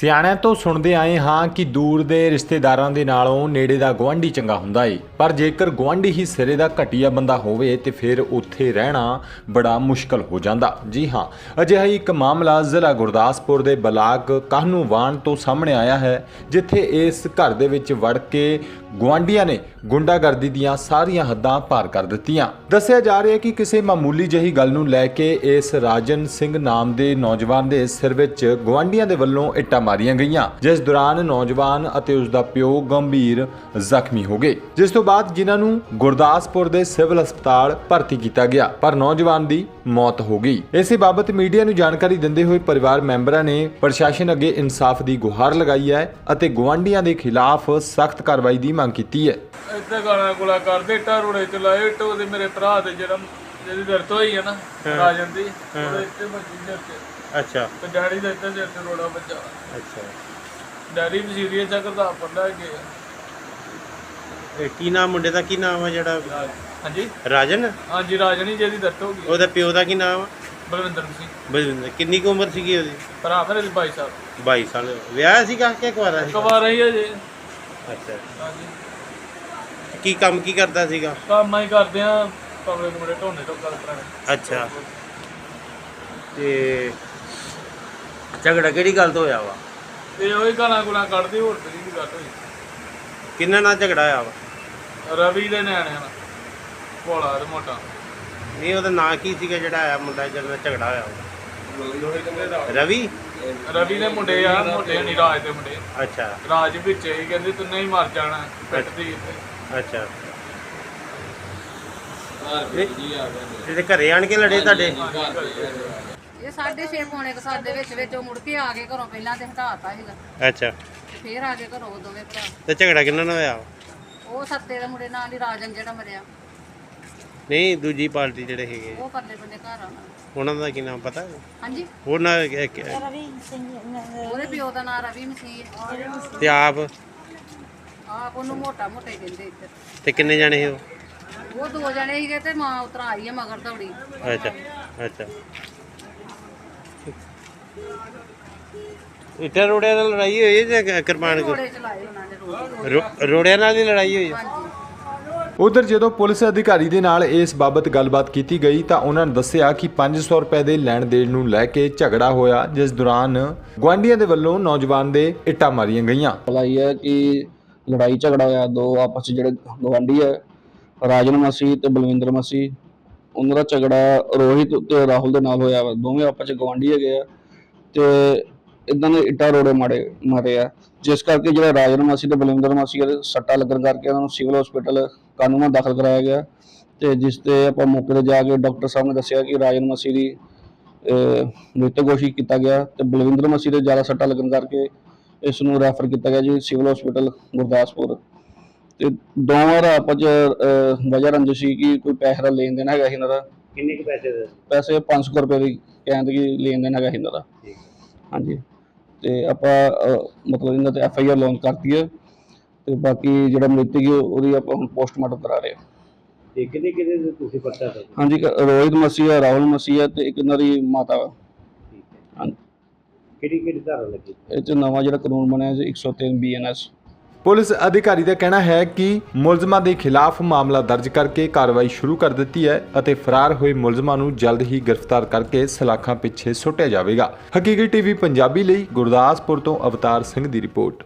ਸਿਆਣਿਆਂ ਤੋਂ ਸੁਣਦੇ ਆਏ ਹਾਂ ਕਿ ਦੂਰ ਦੇ ਰਿਸ਼ਤੇਦਾਰਾਂ ਦੇ ਨਾਲੋਂ ਨੇੜੇ ਦਾ ਗਵਾਂਢੀ ਚੰਗਾ ਹੁੰਦਾ ਏ। ਪਰ ਜੇਕਰ ਗਵਾਂਢੀ ਹੀ ਸਿਰੇ ਦਾ ਘਟੀਆ ਬੰਦਾ ਹੋਵੇ ਤੇ ਫਿਰ ਉੱਥੇ ਰਹਿਣਾ ਬੜਾ ਮੁਸ਼ਕਲ ਹੋ ਜਾਂਦਾ। ਜੀ ਹਾਂ, ਅਜਿਹਾ ਹੀ ਇੱਕ ਮਾਮਲਾ ਜ਼ਿਲ੍ਹਾ ਗੁਰਦਾਸਪੁਰ ਦੇ ਬਲਾਕ ਕਾਹਨੂੰਵਾਨ ਤੋਂ ਸਾਹਮਣੇ ਆਇਆ ਹੈ, ਜਿੱਥੇ ਇਸ ਘਰ ਦੇ ਵਿੱਚ ਵੜ ਕੇ ਗਵਾਂਢੀਆਂ ਨੇ ਗੁੰਡਾਗਰਦੀ ਦੀਆਂ ਸਾਰੀਆਂ ਹੱਦਾਂ ਪਾਰ ਕਰ ਦਿੱਤੀਆਂ। ਦੱਸਿਆ ਜਾ ਰਿਹਾ ਹੈ ਕਿ ਕਿਸੇ ਮਾਮੂਲੀ ਜਹੀ ਗੱਲ ਨੂੰ ਲੈ ਕੇ ਇਸ ਰਾਜਨ ਸਿੰਘ ਨਾਮ ਦੇ ਨੌਜਵਾਨ ਦੇ ਸਿਰ ਵਿੱਚ ਗਵਾਂਢੀਆਂ ਦੇ ਵੱਲੋਂ ਇੱਟਾਂ ਮਾਰੀਆਂ ਗਈਆਂ, ਜਿਸ ਦੌਰਾਨ ਨੌਜਵਾਨ ਅਤੇ ਉਸ ਦਾ ਪਿਓ ਗੰਭੀਰ ਜ਼ਖਮੀ ਹੋ ਗਏ, ਜਿਸ ਤੋਂ ਬਾਅਦ ਜਿਨ੍ਹਾਂ ਨੂੰ ਗੁਰਦਾਸਪੁਰ ਦੇ ਸਿਵਲ ਹਸਪਤਾਲ ਭਰਤੀ ਕੀਤਾ ਗਿਆ, ਪਰ ਨੌਜਵਾਨ ਦੀ ਮੌਤ ਹੋ ਗਈ। ਇਸੇ ਬਾਬਤ ਮੀਡੀਆ ਨੂੰ ਜਾਣਕਾਰੀ ਦਿੰਦੇ ਹੋਏ ਪਰਿਵਾਰ ਮੈਂਬਰਾਂ ਨੇ ਪ੍ਰਸ਼ਾਸਨ ਅੱਗੇ ਇਨਸਾਫ ਦੀ ਗੁਹਾਰ ਲਗਾਈ ਹੈ ਅਤੇ ਗਵਾਂਢੀਆਂ ਦੇ ਖਿਲਾਫ ਸਖਤ ਕਾਰਵਾਈ ਦੀ ਮੰਗ ਕੀਤੀ ਹੈ। ਇੱਥੇ ਗਾਣਾ ਗੁਲਾ ਕਰਦੇ ਇੱਟਾਂ ਰੋੜੇ ਚ ਲਾਏ ਇੱਟ ਉਹਦੇ ਮੇਰੇ ਭਰਾ ਦੇ ਜਿਹੜਾ ਜਿਹਦੀ ਦਰਦ ਹੋਈ ਹੈ ਨਾ ਰਾਜਨ ਦੀ ਉਹਦੇ ਇੱਥੇ ਬੱਜੀ ਦੇ ਉੱਤੇ ਅੱਛਾ। ਤੇ ਡੈਡੀ ਦਾ ਇੱਥੇ ਦੇ ਉੱਤੇ ਰੋੜਾ ਬੱਜਾ ਅੱਛਾ। ਡੈਡੀ ਵੀ ਸੀਰੀਅਸ ਆ ਕਰਦਾ ਪੜਦਾ ਗਿਆ ਇਹ ਕੀ ਨਾਮ ਮੁੰਡੇ ਦਾ ਕੀ ਨਾਮ ਆ ਜਿਹੜਾ? ਹਾਂਜੀ? ਰਾਜਨ? ਹਾਂਜੀ ਰਾਜਨ ਹੀ ਜਿਹਦੀ ਦਰਦ ਹੋ ਗਈ। ਉਹਦਾ ਪਿਓ ਦਾ ਕੀ ਨਾਮ ਬਲਵਿੰਦਰ ਸਿੰਘ। ਬਲਵਿੰਦਰ। ਕਿੰਨੀ ਕੁ ਉਮਰ ਸੀਗੀ ਉਹਦੀ? ਭਰਾ ਮੇਰੇ ਦੇ ਭਾਈ ਸਾਹਿਬ 22 ਸਾਲ। ਵਿਆਹ ਸੀਗਾ ਕਿ ਕੁਆਰਾ ਸੀ ਕਵਾ ਰਹੀ ਹੈ ਜੀ। ਅੱਛਾ। ਹਾਂਜੀ ਕੀ ਕੰਮ ਕੀ ਕਰਦਾ ਸੀਗਾ? ਕੰਮ ਹੀ ਕਰਦੇ ਆ ਕਮਰੇ ਕੁਮਰੇ ਢੋਣੇ ਤੋਂ ਗੱਲ ਕਰਾਂਗੇ ਅੱਛਾ। ਤੇ ਝਗੜਾ ਕਿਹੜੀ ਗੱਲ ਤੋਂ ਹੋਇਆ ਵਾ? ਤੇ ਉਹੀ ਗਾਣਾ ਗੁਲਾ ਕੱਢਦੇ ਹੋਰ ਤੇ ਨਹੀਂ ਗੱਲ ਹੋਈ। ਕਿੰਨਾ ਨਾਲ ਝਗੜਾ ਹੋਇਆ ਵਾ? ਰਵੀ ਦੇ ਨਿਆਣਿਆਂ ਨਾਲ ਭੋਲਾ ਤੇ ਮੋਟਾ। ਨਹੀਂ ਉਹਦਾ ਨਾਂ ਕੀ ਸੀਗਾ ਜਿਹੜਾ ਆਇਆ ਮੁੰਡਾ ਜਿਹਦੇ ਨਾਲ ਝਗੜਾ ਹੋਇਆ ਵਾ? ਰਵੀ? ਰਵੀ ਦੇ ਮੁੰਡੇ ਆ ਮੋਟੇ ਨਹੀਂ ਰਾਜ ਦੇ ਮੁੰਡੇ। ਅੱਛਾ। ਰਾਜ ਵਿੱਚ ਹੀ ਕਹਿੰਦੇ ਤੂੰ ਨਹੀਂ ਮਰ ਜਾਣਾ ਪਿੱਟ ਦੀ ਅੱਛਾ। ਤੇ ਘਰੇ ਆਣ ਕੇ ਲੜੇ ਤੁਹਾਡੇ? ਇਹ ਸਾਢੇ ਛੇ ਪੌਣੇ ਕੁ ਸੱਤ ਦੇ ਵਿੱਚ ਵਿੱਚ ਉਹ ਮੁੜ ਕੇ ਆ ਗਏ ਘਰੋਂ ਪਹਿਲਾਂ ਤੇ ਹਟਾਤਾ ਸੀਗਾ। ਅੱਛਾ। ਫੇਰ ਆ ਗਏ ਘਰੋਂ ਉਹ ਦੋਵੇਂ ਭਰਾ। ਤੇ ਝਗੜਾ ਕਿੰਨਾ ਨਾਲ ਹੋਇਆ? ਉਹ ਸੱਤੇ ਦੇ ਮੁੰਡੇ ਨਾਲ ਹੀ ਰਾਜਨ ਜਿਹੜਾ ਮਰਿਆ। ਨਹੀਂ ਦੂਜੀ ਪਾਰਟੀ ਜਿਹੜੇ ਹੈਗੇ ਉਹ ਪਰਲੇ ਬੰਦੇ ਘਰ ਆਉਣਾ ਉਹਨਾਂ ਦਾ ਕੀ ਨਾਮ ਪਤਾ? ਹਾਂਜੀ। ਉਹਨਾਂ ਦਾ ਕੀ- ਉਹਦੇ ਪਿਓ ਦਾ ਨਾਂ ਰਵੀ ਮਸੀਹ ਤੇ ਆਪ? ਆਪ ਉਹਨੂੰ ਮੋਟਾ ਮੋਟੇ ਕਹਿੰਦੇ ਇੱਧਰ। ਤੇ ਕਿੰਨੇ ਜਾਣੇ ਸੀ ਉਹ? ਉਹ ਦੋ ਜਣੇ ਸੀਗੇ ਤੇ ਮਾਂ ਉਤਰ ਆਈ ਹੈ ਮਗਰ ਦੌੜੀ। ਅੱਛਾ ਅੱਛਾ। ਇੱਟਾਂ ਰੋੜਿਆਂ ਨਾਲ ਲੜਾਈ ਹੋਈ ਹੈ ਜਾਂ ਕ- ਕਿਰਪਾਨ ਕੋ ਘੋੜੇ ਚਲਾਏ ਉਹਨਾਂ ਨੇ ਰੋਜ਼। ਰੋੜਿਆਂ ਨਾਲ ਹੀ ਲੜਾਈ ਹੋਈ ਹੈ ਹਾਂਜੀ। ਉਧਰ ਜਦੋਂ ਪੁਲਿਸ ਅਧਿਕਾਰੀ ਦੇ ਨਾਲ ਇਸ ਬਾਬਤ ਗੱਲਬਾਤ ਕੀਤੀ ਗਈ ਤਾਂ ਉਹਨਾਂ ਨੇ ਦੱਸਿਆ ਕਿ 500 ਰੁਪਏ ਦੇ ਲੈਣ ਦੇਣ ਨੂੰ ਲੈ ਕੇ ਝਗੜਾ ਹੋਇਆ, ਜਿਸ ਦੌਰਾਨ ਗਵਾਂਢੀਆਂ ਦੇ ਵੱਲੋਂ ਨੌਜਵਾਨ ਦੇ ਇੱਟਾਂ ਮਾਰੀਆਂ ਗਈਆਂ। ਭਲਾਈ ਹੈ ਕਿ ਲੜਾਈ ਝਗੜਾ ਹੋਇਆ, ਦੋ ਆਪਸ 'ਚ ਜਿਹੜੇ ਗਵਾਂਢੀ ਹੈ, ਰਾਜਨ ਮਸੀਹ ਤੇ ਬਲਵਿੰਦਰ ਮਸੀਹ ਉਹਨਾਂ ਦਾ ਝਗੜਾ ਰੋਹਿਤ ਤੇ ਰਾਹੁਲ ਦੇ ਨਾਲ ਹੋਇਆ ਵਾ। ਦੋਵੇਂ ਆਪਸ 'ਚ ਗਵਾਂਢੀ ਹੈਗੇ ਆ ਤੇ ਇਦਾਂ ਦੇ ਇੱਟਾਂ ਰੋੜੇ ਮਾਰੇ ਮਾਰੇ ਆ। ਜਿਸ ਕਰਕੇ ਜਿਹੜਾ ਰਾਜਨ ਮਸੀਹ ਤੇ ਬਲਵਿੰਦਰ ਮਸੀਹ ਦੇ ਸੱਟਾ ਲੱਗਣ ਕਰਕੇ ਉਹਨਾਂ ਨੂੰ ਸਿਵਲ ਹਸਪੀਟਲ ਕਾਨੂੰਨਾਂ ਦਾਖਲ ਕਰਾਇਆ ਗਿਆ। ਤੇ ਜਿਸ ਤੇ ਆਪਾਂ ਮੌਕੇ ਤੇ ਜਾ ਕੇ ਡਾਕਟਰ ਸਾਹਿਬ ਨੇ ਦੱਸਿਆ ਕਿ ਰਾਜਨ ਮਸੀਹ ਦੀ ਮ੍ਰਿਤਕ ਘੋਸ਼ਿਤ ਕੀਤਾ ਗਿਆ ਤੇ ਬਲਵਿੰਦਰ ਮਸੀਹ ਦੇ ਜ਼ਿਆਦਾ ਸੱਟਾ ਲੱਗਣ ਕਰਕੇ ਇਸ ਨੂੰ ਰੈਫਰ ਕੀਤਾ ਗਿਆ ਜੀ ਸਿਵਲ ਹਸਪੀਟਲ ਗੁਰਦਾਸਪੁਰ। ਤੇ ਦੋਵਾਂ ਦਾ ਆਪਸ ਵਜ੍ਹਾ ਰੰਜਿਸ਼ ਸੀ ਕਿ ਕੋਈ ਪੈਸੇ ਦਾ ਲੈਣ ਦੇਣ ਹੈਗਾ ਇਹਨਾਂ ਦਾ। ਕਿੰਨੇ ਕੁ ਪੈਸੇ ਦੇ? ਪੈਸੇ 500 ਰੁਪਏ ਦੀ ਕਹਿੰਦੇ ਕਿ ਲੈਣ ਦੇਣ ਹੈਗਾ ਇਹਨਾਂ ਦਾ। ਹਾਂਜੀ। ਤੇ ਆਪਾਂ ਮਤਲਬ ਇਹਨਾਂ ਤੇ ਐਫ ਆਈ ਆਰ ਲਾਂਚ ਕਰਤੀ ਹੈ। ਤੇ ਬਾਕੀ ਜਿਹੜਾ ਮ੍ਰਿਤਕ ਹੈ ਉਹਦੀ ਆਪਾਂ ਹੁਣ ਪੋਸਟਮਾਰਟਮ ਕਰਾ ਰਹੇ ਹਾਂ। ਤੇ ਕਿੰਨੇ ਕਿੰਨੇ ਦੇ ਤੁਸੀਂ ਪੱਤਾ ਦੇ ਹਾਂਜੀ ਇੱਕ ਰੋਹਿਤ ਮਸੀਹ ਰਾਹੁਲ ਮਸੀਹ ਤੇ ਇੱਕ ਇਹਨਾਂ ਦੀ ਮਾਤਾ ਵਾ ਹਾਂਜੀ। ਕਿਹੜੀ ਕਿਹੜੀ ਧਾਰਾ ਲੱਗੀ? ਇਹ 'ਚ ਨਵਾਂ ਜਿਹੜਾ ਕਾਨੂੰਨ ਬਣਿਆ ਜੀ 103 ਬੀਐਨਐਸ ਪੁਲਿਸ ਅਧਿਕਾਰੀ ਦਾ ਕਹਿਣਾ ਹੈ ਕਿ ਮੁਲਜ਼ਮਾਂ ਦੇ ਖਿਲਾਫ ਮਾਮਲਾ ਦਰਜ ਕਰਕੇ ਕਾਰਵਾਈ ਸ਼ੁਰੂ ਕਰ ਦਿੱਤੀ ਹੈ ਅਤੇ ਫਰਾਰ ਹੋਏ ਮੁਲਜ਼ਮਾਂ ਨੂੰ ਜਲਦ ਹੀ ਗ੍ਰਿਫਤਾਰ ਕਰਕੇ ਸਲਾਖਾਂ ਪਿੱਛੇ ਸੁੱਟਿਆ ਜਾਵੇਗਾ। ਹਕੀਕੀ ਟੀਵੀ ਪੰਜਾਬੀ ਲਈ ਗੁਰਦਾਸਪੁਰ ਤੋਂ ਅਵਤਾਰ ਸਿੰਘ ਦੀ ਰਿਪੋਰਟ।